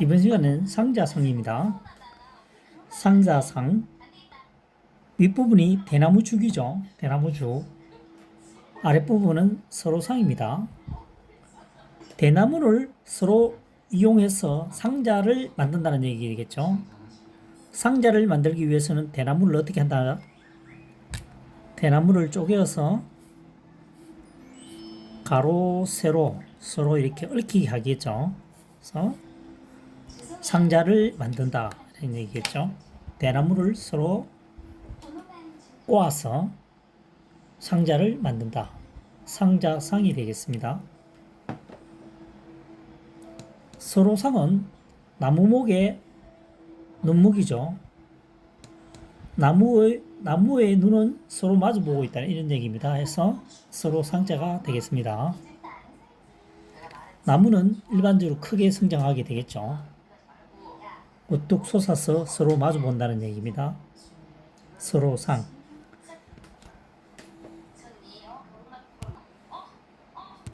이번 시간은 상자상입니다. 상자상 윗부분이 대나무 죽이죠. 대나무 죽. 아랫부분은 서로상입니다. 대나무를 서로 이용해서 상자를 만든다는 얘기겠죠. 상자를 만들기 위해서는 대나무를 어떻게 한다? 대나무를 쪼개서 가로, 세로 서로 이렇게 얽히게 하겠죠. 그래서 상자를 만든다 이런 얘기겠죠. 대나무를 서로 꼬아서 상자를 만든다. 상자상이 되겠습니다. 서로상은 나무목의 눈목이죠. 나무의 나무의 눈은 서로 마주보고 있다는 이런 얘기입니다. 해서 서로 상자가 되겠습니다. 나무는 일반적으로 크게 성장하게 되겠죠. 우뚝 솟아서 서로 마주 본다는 얘기입니다. 서로 상.